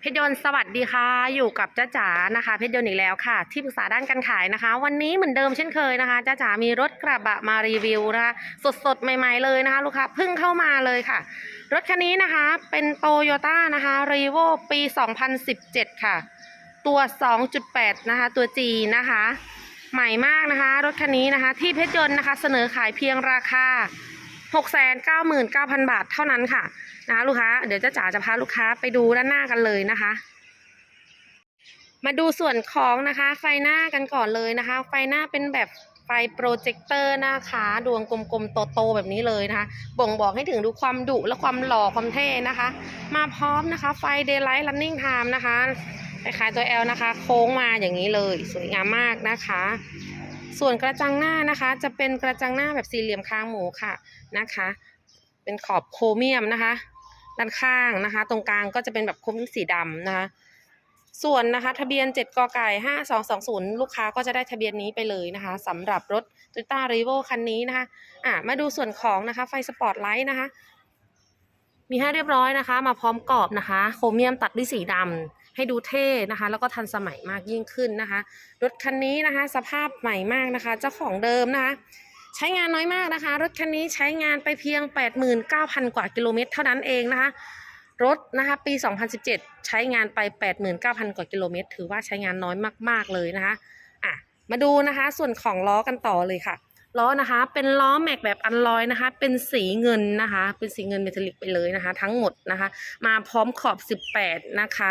เพชรยนต์สวัสดีค่ะ อยู่กับจ้าจ๋านะคะ เพชรยนต์อีกแล้วค่ะ ที่ปรึกษาด้านการขายนะคะ วันนี้เหมือนเดิมเช่นเคยนะคะจ้าจ๋ามีรถกระบะมารีวิวนะคะสดๆใหม่ๆเลยนะคะ ลูกค้าเพิ่งเข้ามาเลยค่ะ รถคันนี้นะคะเป็นโตโยต้านะคะรีโวปี 2017 ค่ะ ตัว 2.8 นะคะ ตัว G นะคะ ใหม่มากนะคะ รถคันนี้นะคะ ที่เพชรยนต์นะคะ เสนอขายเพียงราคา 699,000บาทเท่านั้นค่ะนะคะลูกค้าเดี๋ยวจ้าจ๋าจะพาลูกค้าไปดูด้านหน้ากันเลยนะคะ มาดูส่วนของนะคะ ไฟหน้ากันก่อนเลยนะคะ ไฟหน้าเป็นแบบไฟโปรเจคเตอร์นะคะ ดวงกลมๆโตๆแบบนี้เลยนะคะ บ่งบอกให้ถึงดูความดุและความหล่อความเท่นะคะ มาพร้อมนะคะ ไฟ Daylight Running Time นะคะคล้ายๆตัว L นะคะ โค้งมาอย่างนี้เลย สวยงามมากนะคะ ส่วนกระจังหน้านะคะ จะเป็นกระจังหน้าแบบสี่เหลี่ยมคางหมูค่ะนะคะ เป็นขอบโครเมียมนะคะ ด้านข้างนะคะ ตรงกลางก็จะเป็นแบบโครเมียมสีดำนะคะ ส่วนนะคะ ทะเบียน 7กไก่5220 ลูกค้าก็จะได้ทะเบียนนี้ไปเลยนะคะสำหรับรถ Toyota r e v o คันนี้นะคะอะมาดูส่วนของนะคะ ไฟสปอร์ตไลท์นะคะ มีให้เรียบร้อยนะคะ มาพร้อมกรอบนะคะ โครเมียมตัดด้วยสีดำ ให้ดูเท่นะคะ แล้วก็ทันสมัยมากยิ่งขึ้นนะคะ รถคันนี้นะคะ สภาพใหม่มากนะคะ เจ้าของเดิมนะคะใช้งานน้อยมากนะคะ รถคันนี้ใช้งานไปเพียง 89,000 กว่ากิโลเมตร เท่านั้นเองนะคะ รถนะคะปี 2017 ใช้งานไป 89,000 กว่ากิโลเมตร ถือว่าใช้งานน้อยมาก ๆ เลยนะคะอะมาดูนะคะส่วนของล้อกันต่อเลยค่ะ ล้อนะคะเป็นล้อแม็กแบบอันลอยนะคะ เป็นสีเงินนะคะ เป็นสีเงินเมทัลลิกไปเลยนะคะ ทั้งหมดนะคะ มาพร้อมขอบ 18 นะคะ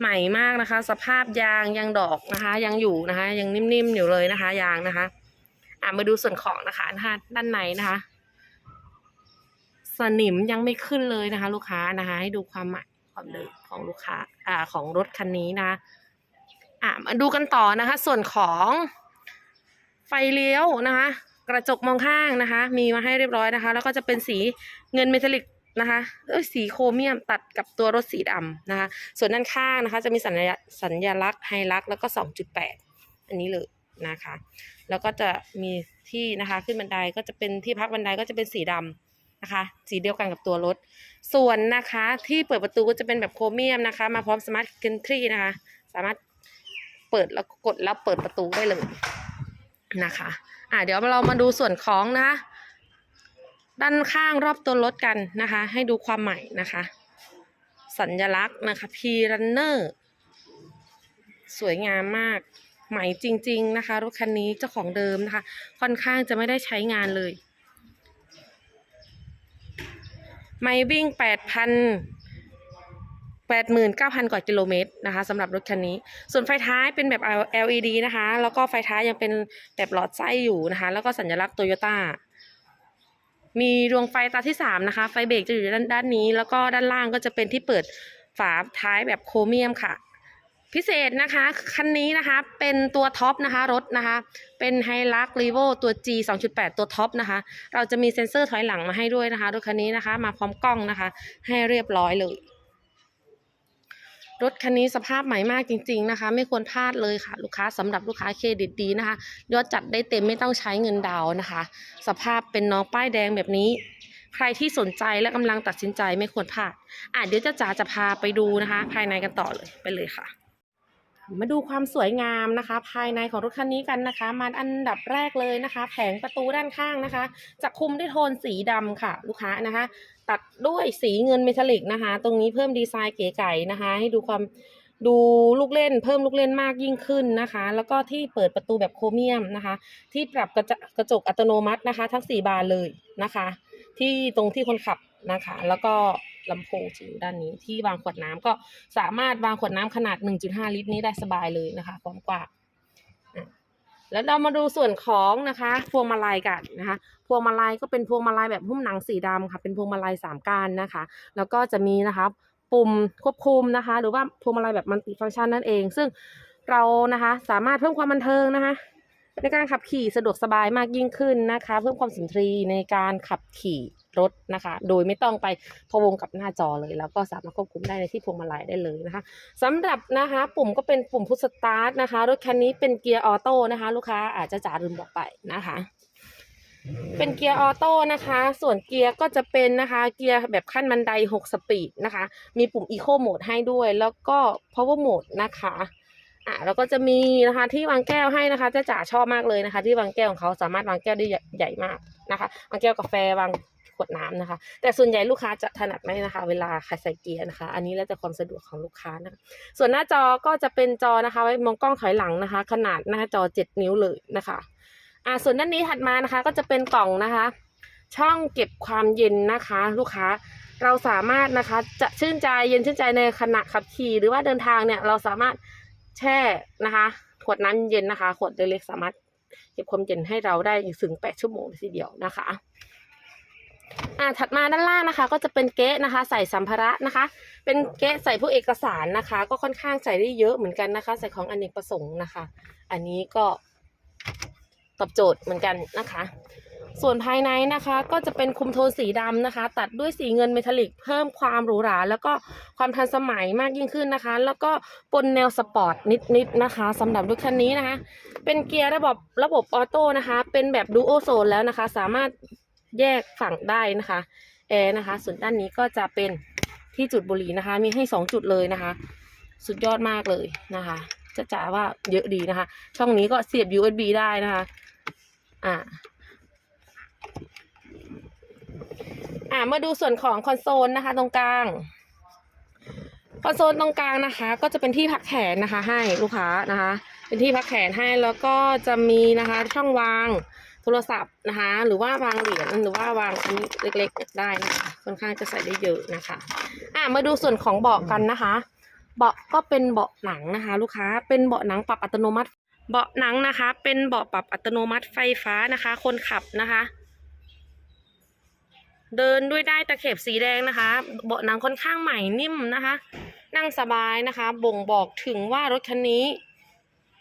ใหม่มากนะคะ สภาพยางยังดอกนะคะ ยังอยู่นะคะ ยังนิ่มๆอยู่เลยนะคะ ยางนะคะ อะมาดูส่วนของนะคะนะคะด้านในนะคะ สนิมยังไม่ขึ้นเลยนะคะ ลูกค้านะคะ ให้ดูความใหม่ความเดิมของลูกค้า อ่าของรถคันนี้นะอะมาดูกันต่อนะคะ ส่วนของไฟเลี้ยวนะคะ กระจกมองข้างนะคะ มีมาให้เรียบร้อยนะคะ แล้วก็จะเป็นสีเงินเมทัลลิก นะคะสีโครเมียมตัดกับตัวรถสีดำนะคะ ส่วนด้านข้างนะคะ จะมีสัญญาสัญลักษณ์ไฮลักษณ์แล้วก็ 2.8 อันนี้เลยนะคะ แล้วก็จะมีที่นะคะขึ้นบันไดก็จะเป็นที่พักบันไดก็จะเป็นสีดำนะคะ สีเดียวกันกับตัวรถ ส่วนนะคะที่เปิดประตูก็จะเป็นแบบโครเมียมนะคะ มาพร้อมสมาร์ทเ e นทรีนะคะ สามารถเปิดแล้วกดแล้วเปิดประตูได้เลยนะคะ อะเดี๋ยวเรามาดูส่วนของนะคะ ด้านข้างรอบตัวรถกันนะคะ ให้ดูความใหม่นะคะ สัญลักษณ์นะคะ P Runner สวยงามมากใหม่จริง ๆนะคะ รถคันนี้เจ้าของเดิมนะคะ ค่อนข้างจะไม่ได้ใช้งานเลย ไม่วิ่ง 8,000 89,000 กว่ากิโลเมตรนะคะสำหรับรถคันนี้ ส่วนไฟท้ายเป็นแบบ LED นะคะ แล้วก็ไฟท้ายยังเป็นแบบหลอดไส้อยู่นะคะ แล้วก็สัญลักษณ์โตโยต้า มีดวงไฟตาที่3นะคะ ไฟเบรกจะอยู่ด้านด้านนี้ แล้วก็ด้านล่างก็จะเป็นที่เปิดฝาท้ายแบบโครเมียมค่ะ พิเศษนะคะ คันนี้นะคะเป็นตัวท็อปนะคะรถนะคะ เป็นไฮลักรีโวตัว G 2.8 ตัวท็อปนะคะ เราจะมีเซ็นเซอร์ถอยหลังมาให้ด้วยนะคะรถคันนี้นะคะ มาพร้อมกล้องนะคะ ให้เรียบร้อยเลย รถคันนี้สภาพใหม่มากจริง ๆนะคะ ไม่ควรพลาดเลยค่ะ ลูกค้าสำหรับลูกค้าเครดิตดีนะคะยอดจัดได้เต็มไม่ต้องใช้เงินดาวนะคะ สภาพเป็นน้องป้ายแดงแบบนี้ ใครที่สนใจและกำลังตัดสินใจไม่ควรพลาดอะเดี๋ยวจะจ๋าจะพาไปดูนะคะ ภายในกันต่อเลยไปเลยค่ะมาดูความสวยงามนะคะ ภายในของรถคันนี้กันนะคะ มาอันดับแรกเลยนะคะ แผงประตูด้านข้างนะคะ จะคุมด้วยโทนสีดำค่ะ ลูกค้านะคะ ตัดด้วยสีเงินเมทัลลิกนะคะ ตรงนี้เพิ่มดีไซน์เก๋ไก๋นะคะ ให้ดูความดูลูกเล่นเพิ่มลูกเล่นมากยิ่งขึ้นนะคะ แล้วก็ที่เปิดประตูแบบโครเมียมนะคะ ที่ปรับกระจกระจกอัตโนมัตินะคะ ทั้งสี่บานเลยนะคะ ที่ตรงที่คนขับนะคะ แล้วก็ลำโพงจะอยู่ด้านนี้ที่วางขวดน้ำก็สามารถวางขวดน้ำขนาด 1.5 ลิตรนี้ได้สบายเลยนะคะ ความกว้าง แล้วเรามาดูส่วนของนะคะ พวงมาลัยกันนะคะ พวงมาลัยก็เป็นพวงมาลัยแบบหุ้มหนังสีดำค่ะ เป็นพวงมาลัยสามก้านนะคะ แล้วก็จะมีนะคะปุ่มควบคุมนะคะ หรือว่าพวงมาลัยแบบมัลติฟังก์ชันนั่นเอง ซึ่งเรานะคะสามารถเพิ่มความบันเทิงนะคะ ในการขับขี่สะดวกสบายมากยิ่งขึ้นนะคะ เพิ่มความสุนทรีในการขับขี่ รถนะคะ โดยไม่ต้องไปพะวงกับหน้าจอเลย แล้วก็สามารถควบคุมได้ในที่พวงมาลัยได้เลยนะคะสำหรับนะคะปุ่มก็เป็นปุ่มพุชสตาร์ทนะคะ รถคันนี้เป็นเกียร์ออโต้นะคะ ลูกค้าอาจจะจ่าลืมบอกไปนะคะ เป็นเกียร์ออโต้นะคะ ส่วนเกียร์ก็จะเป็นนะคะ เกียร์แบบขั้นบันได 6 สปีดนะคะ มีปุ่ม Eco Mode ให้ด้วย แล้วก็ Power Mode นะคะอะแล้วก็จะมีนะคะที่วางแก้วให้นะคะเจ้าจ๋าชอบมากเลยนะคะ ที่วางแก้วของเขาสามารถวางแก้วได้ใหญ่มากนะคะ วางแก้วกาแฟวาง ขวดน้ำนะคะ แต่ส่วนใหญ่ลูกค้าจะถนัดไหมนะคะ เวลาใส่เกียร์นะคะ อันนี้แล้วแต่ความสะดวกของลูกค้านะคะส่วนหน้าจอก็จะเป็นจอนะคะ ไว้มองกล้องถอยหลังนะคะ ขนาดหน้าจอ 7 นิ้วเลยนะคะอ่าส่วนด้านนี้ถัดมานะคะ ก็จะเป็นกล่องนะคะ ช่องเก็บความเย็นนะคะ ลูกค้าเราสามารถนะคะจะชื่นใจเย็นชื่นใจในขณะขับขี่หรือว่าเดินทางเนี่ยเราสามารถแช่นะคะขวดน้ำเย็นนะคะขวดเล็กๆสามารถเก็บความเย็นให้เราได้ถึงแปดชั่วโมงทีเดียวนะคะ อ่าถัดมาด้านล่างนะคะ ก็จะเป็นเก๊ะนะคะ ใส่สัมภาระนะคะ เป็นเก๊ะใส่พวกเอกสารนะคะ ก็ค่อนข้างใส่ได้เยอะเหมือนกันนะคะ ใส่ของอเนกประสงค์นะคะ อันนี้ก็ตอบโจทย์เหมือนกันนะคะ ส่วนภายในนะคะก็จะเป็นคุมโทนสีดำนะคะ ตัดด้วยสีเงินเมทัลลิก เพิ่มความหรูหรา แล้วก็ความทันสมัยมากยิ่งขึ้นนะคะ แล้วก็ปนแนวสปอร์ตนิดๆนะคะสำหรับรถคันนี้นะคะ เป็นเกียร์ระบบระบบออโต้นะคะ เป็นแบบดูโอโซนแล้วนะคะ สามารถ แยกฝั่งได้นะคะแอร์นะคะ ส่วนด้านนี้ก็จะเป็นที่จุดบุหรี่นะคะ มีให้ 2 จุดเลยนะคะ สุดยอดมากเลยนะคะ จะจ๋าว่าเยอะดีนะคะ ช่องนี้ก็เสียบ USB ได้นะคะ อ่าอ่ามาดูส่วนของคอนโซลนะคะ ตรงกลางคอนโซลตรงกลางนะคะ ก็จะเป็นที่พักแขนนะคะ ให้ลูกค้านะคะ เป็นที่พักแขนให้แล้วก็จะมีนะคะ ช่องวาง โทรศัพท์นะคะ หรือว่าวางเหรียญหรือว่าวางอันนี้เล็กๆได้นะคะค่อนข้างจะใส่ได้เยอะนะคะอ่ามาดูส่วนของเบาะกันนะคะ เบาะก็เป็นเบาะหนังนะคะ ลูกค้าเป็นเบาะหนังปรับอัตโนมัติ เบาะหนังนะคะ เป็นเบาะปรับอัตโนมัติไฟฟ้านะคะ คนขับนะคะ เดินด้วยได้ตะเข็บสีแดงนะคะ เบาะหนังค่อนข้างใหม่นิ่มนะคะ นั่งสบายนะคะ บ่งบอกถึงว่ารถคันนี้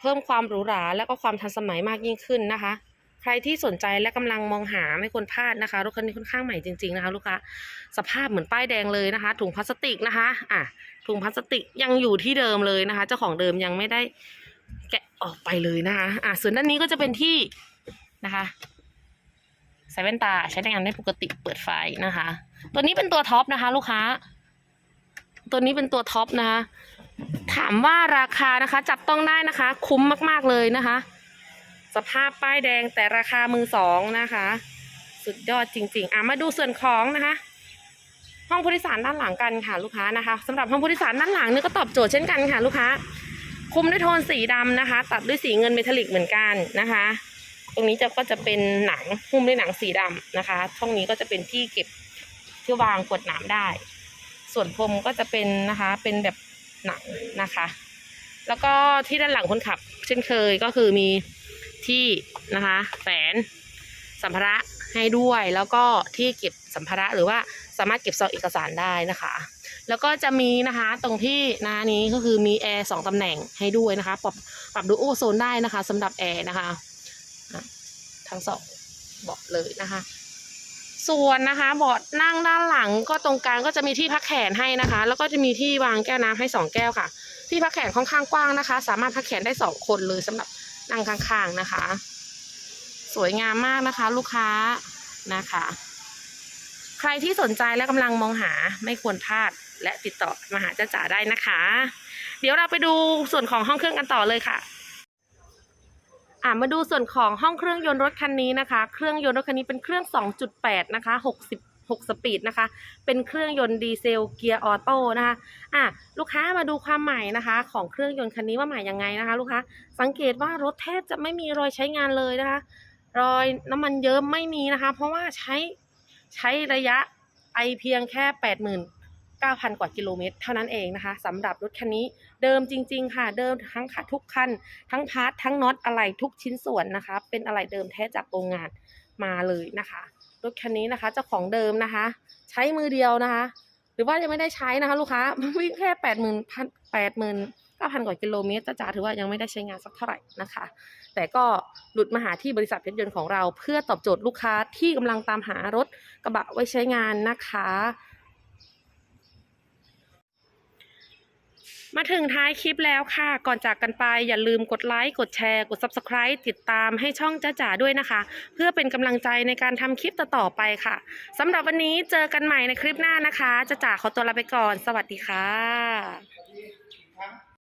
เพิ่มความหรูหราและก็ความทันสมัยมากยิ่งขึ้นนะคะ ใครที่สนใจและกำลังมองหาไม่ควรพลาดนะคะรถคันนี้ค่อนข้างใหม่จริงๆนะคะลูกค้าสภาพเหมือนป้ายแดงเลยนะคะ ถุงพลาสติกนะคะอะถุงพลาสติกยังอยู่ที่เดิมเลยนะคะ เจ้าของเดิมยังไม่ได้แกะออกไปเลยนะคะอะส่วนด้านนี้ก็จะเป็นที่นะคะใส่แว่นตาใช้ในงานได้ปกติเปิดไฟนะคะ ตัวนี้เป็นตัวท็อปนะคะ ลูกค้า ตัวนี้เป็นตัวท็อปนะคะถามว่าราคานะคะ จับต้องได้นะคะ คุ้มมาก ๆเลยนะคะ สภาพป้ายแดงแต่ราคามือสองนะคะ สุดยอดจริง ๆ อะมาดูส่วนของนะคะ ห้องผู้โดยสารด้านหลังกันค่ะลูกค้านะคะสำหรับห้องผู้โดยสารด้านหลังนี่ก็ตอบโจทย์เช่นกันค่ะ ลูกค้า คุมด้วยโทนสีดำนะคะ ตัดด้วยสีเงินเมทัลลิกเหมือนกันนะคะ ตรงนี้จะก็จะเป็นหนังหุ้มด้วยหนังสีดำนะคะช่องนี้ก็จะเป็นที่เก็บที่วางขวดน้ำได้ ส่วนพรมก็จะเป็นนะคะ เป็นแบบหนังนะคะ แล้วก็ที่ด้านหลังคนขับ เช่นเคยก็คือมี ที่นะคะแฝนสัมภาระให้ด้วยแล้วก็ที่เก็บสัมภาระหรือว่าสามารถเก็บซองเอกสารได้นะคะ แล้วก็จะมีนะคะตรงที่นานี้ก็คือมีแอร์สองตำแหน่งให้ด้วยนะคะ ปรับปรับดูโอโซนได้นะคะสำหรับแอร์นะคะอะทั้งสองเบาะเลยนะคะ ส่วนนะคะเบาะนั่งด้านหลังก็ตรงกลางก็จะมีที่พักแขนให้นะคะ แล้วก็จะมีที่วางแก้วน้ำให้สองแก้วค่ะ ที่พักแขนค่อนข้างกว้างนะคะ สามารถพักแขนได้สองคนเลยสำหรับ นั่งข้างๆนะคะ สวยงามมากนะคะ ลูกค้านะคะ ใครที่สนใจและกำลังมองหาไม่ควรพลาดและติดต่อมาหาจ้าจ๋าได้นะคะ เดี๋ยวเราไปดูส่วนของห้องเครื่องกันต่อเลยค่ะอ่ามาดูส่วนของห้องเครื่องยนต์รถคันนี้นะคะ เครื่องยนต์รถคันนี้เป็นเครื่อง 2.8 นะคะ 6 สปีดนะคะ เป็นเครื่องยนต์ดีเซลเกียร์ออโต้นะคะอะลูกค้ามาดูความใหม่นะคะ ของเครื่องยนต์คันนี้ว่าใหม่ยังไงนะคะ ลูกค้าสังเกตว่ารถแทบจะไม่มีรอยใช้งานเลยนะคะ รอยน้ำมันเยิ้มไม่มีนะคะ เพราะว่าใช้ใช้ระยะไอเพียงแค่แปดหมื่นเก้าพันกว่ากิโลเมตรเท่านั้นเองนะคะสำหรับรถคันนี้เดิมจริง ๆ ค่ะ เดิมทั้งค่ะทุกคัน ทั้งพาร์ททั้งน็อตอะไหล่ทุกชิ้นส่วนนะคะ เป็นอะไหล่เดิมแท้จากโรงงานมาเลยนะคะ รถคันนี้นะคะ เจ้าของเดิมนะคะ ใช้มือเดียวนะคะ หรือว่ายังไม่ได้ใช้นะคะ ลูกค้าวิ่งแค่แปดหมื่นพันแปดหมื่นเก้าพันกว่ากิโลเมตรจ้าถือว่ายังไม่ได้ใช้งานสักเท่าไหร่นะคะ แต่ก็หลุดมาหาที่บริษัทเพชรยนต์ของเรา เพื่อตอบโจทย์ลูกค้าที่กำลังตามหารถกระบะไว้ใช้งานนะคะ มาถึงท้ายคลิปแล้วค่ะ ก่อนจากกันไปอย่าลืมกดไลค์ กดแชร์ กด Subscribe ติดตามให้ช่องจ้าจ๋าด้วยนะคะ เพื่อเป็นกำลังใจในการทำคลิปต่อๆไปค่ะสำหรับวันนี้เจอกันใหม่ในคลิปหน้านะคะจ้าจ๋าขอตัวลาไปก่อน สวัสดีค่ะ